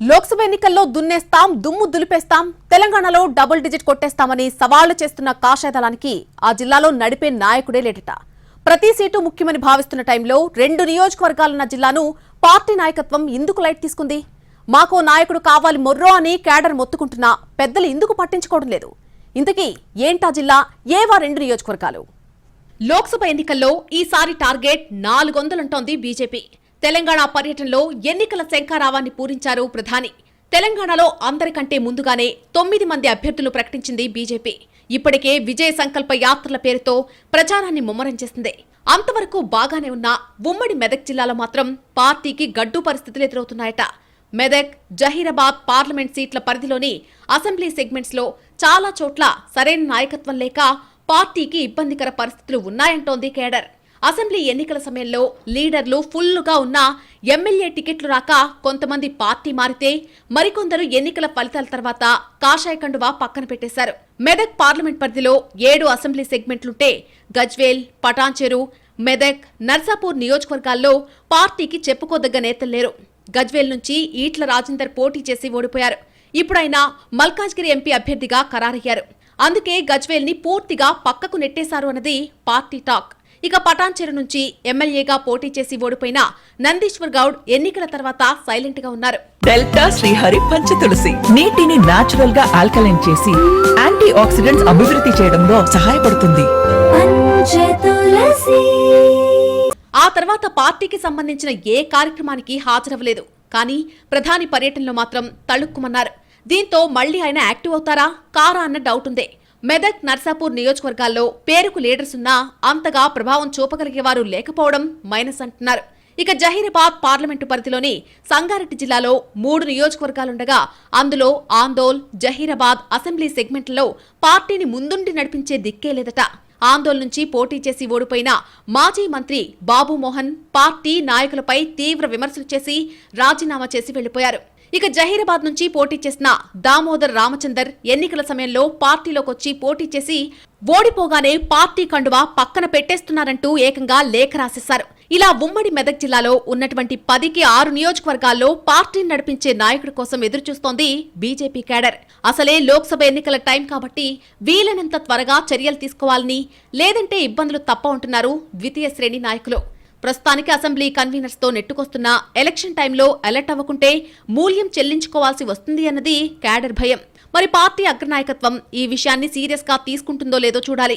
లోక్సభ ఎన్నికల్లో దున్నేస్తాం దుమ్ము దులిపేస్తాం తెలంగాణలో డబుల్ డిజిట్ కొట్టేస్తామని సవాళ్ళు చేస్తున్న కాషాయ దళానికి ఆ జిల్లాలో నడిపే నాయకుడే లేడట. ప్రతి సీటు ముఖ్యమని భావిస్తున్న టైంలో రెండు నియోజకవర్గాలున్న జిల్లాను పార్టీ నాయకత్వం ఎందుకు లైట్ తీసుకుంది? మాకో నాయకుడు కావాలి మొర్రో అని కేడర్ మొత్తుకుంటున్నా పెద్దలు ఎందుకు పట్టించుకోవడం లేదు? ఇంతకీ ఏంటా జిల్లా? ఏవా రెండు నియోజకవర్గాలు? లోక్సభ ఎన్నికల్లో ఈసారి టార్గెట్ నాలుగు వందలుంటోంది బీజేపీ. తెలంగాణ పర్యటనలో ఎన్నికల శంఖారావాన్ని పూరించారు ప్రధాని. తెలంగాణలో అందరికంటే ముందుగానే తొమ్మిది మంది అభ్యర్థులు ప్రకటించింది బీజేపీ. ఇప్పటికే విజయ సంకల్ప యాత్రల పేరుతో ప్రచారాన్ని ముమ్మరం చేసింది. అంతవరకు బాగానే ఉన్న ఉమ్మడి మెదక్ జిల్లాలో మాత్రం పార్టీకి గడ్డు పరిస్థితులు ఎదురవుతున్నాయట. మెదక్ జహీరాబాద్ పార్లమెంట్ సీట్ల పరిధిలోని అసెంబ్లీ సెగ్మెంట్స్లో చాలా చోట్ల సరైన నాయకత్వం లేక పార్టీకి ఇబ్బందికర పరిస్థితులు ఉన్నాయంటోంది కేడర్. అసెంబ్లీ ఎన్నికల సమయంలో లీడర్లు ఫుల్లుగా ఉన్న ఎమ్మెల్యే టికెట్లు రాక కొంతమంది పార్టీ మారితే మరికొందరు ఎన్నికల ఫలితాల తర్వాత కాషాయ కండువా పక్కన పెట్టేశారు. మెదక్ పార్లమెంట్ పరిధిలో ఏడు అసెంబ్లీ సెగ్మెంట్లుంటే గజ్వేల్ పటాన్చెరు మెదక్ నర్సాపూర్ నియోజకవర్గాల్లో పార్టీకి చెప్పుకోదగ్గ నేతలు లేరు. గజ్వేల్ నుంచి ఈట్ల రాజేందర్ పోటీ చేసి ఓడిపోయారు. ఇప్పుడైనా మల్కాజ్గిరి ఎంపీ అభ్యర్థిగా ఖరారయ్యారు. అందుకే గజ్వేల్ని పూర్తిగా పక్కకు నెట్టేశారు అన్నది పార్టీ టాక్. ఇక పటాన్చెరు నుంచి ఎమ్మెల్యేగా పోటీ చేసి ఓడిపోయిన నందీశ్వర్ గౌడ్ ఎన్నికల తర్వాత సైలెంట్గా ఉన్నారు. డెల్టా శ్రీహరి పంచ తులసి నీటిని నాచురల్గా ఆల్కలైన్ చేసి యాంటీ ఆక్సిడెంట్స్ అభివృద్ధి చేయడంలో సహాయపడుతుంది. ఆ తర్వాత పార్టీకి సంబంధించిన ఏ కార్యక్రమానికి హాజరవ్వలేదు. కానీ ప్రధాని పర్యటనలో మాత్రం తళుక్కుమన్నారు. దీంతో మళ్ళీ ఆయన యాక్టివ్ అవుతారా? కారా అన్న డౌట్ ఉంది. మెదక్ నర్సాపూర్ నియోజకవర్గాల్లో పేరుకు లీడర్స్ ఉన్నా అంతగా ప్రభావం చూపగలిగేవారు లేకపోవడం మైనస్ అంటున్నారు. ఇక జహీరాబాద్ పార్లమెంటు పరిధిలోని సంగారెడ్డి జిల్లాలో మూడు నియోజకవర్గాలుండగా అందులో ఆందోల్ జహీరాబాద్ అసెంబ్లీ సెగ్మెంట్లలో పార్టీని ముందుండి నడిపించే దిక్కే లేదట. ఆందోళన నుంచి పోటీ చేసి ఓడిపోయిన మాజీ మంత్రి బాబు మోహన్ పార్టీ నాయకులపై తీవ్ర విమర్శలు చేసి రాజీనామా చేసి వెళ్ళిపోయారు ఇక జహీరాబాద్ నుంచి పోటీ చేసిన దామోదర్ రామచందర్ ఎన్నికల సమయంలో పార్టీలోకొచ్చి పోటీ చేసి ఓడిపోగానే పార్టీ కండువా పక్కన పెట్టేస్తున్నారంటూ ఏకంగా లేఖ రాసేశారు. ఇలా ఉమ్మడి మెదక్ జిల్లాలో ఉన్నటువంటి పదికి ఆరు నియోజకవర్గాల్లో పార్టీని నడిపించే నాయకుడి కోసం ఎదురుచూస్తోంది బీజేపీ కేడర్ అసలే లోక్సభ ఎన్నికల టైం కాబట్టి వీలైనంత త్వరగా చర్యలు తీసుకోవాలని లేదంటే ఇబ్బందులు తప్ప ఉంటున్నారు ద్వితీయ శ్రేణి నాయకులు. ప్రస్తుతానికి అసెంబ్లీ కన్వీనర్స్తో నెట్టుకొస్తున్న ఎలక్షన్ టైంలో అలర్ట్ అవ్వకుంటే మూల్యం చెల్లించుకోవాల్సి వస్తుంది అన్నది కేడర్ భయం. మరి పార్టీ అగ్రనాయకత్వం ఈ విషయాన్ని సీరియస్గా తీసుకుంటుందో లేదో చూడాలి.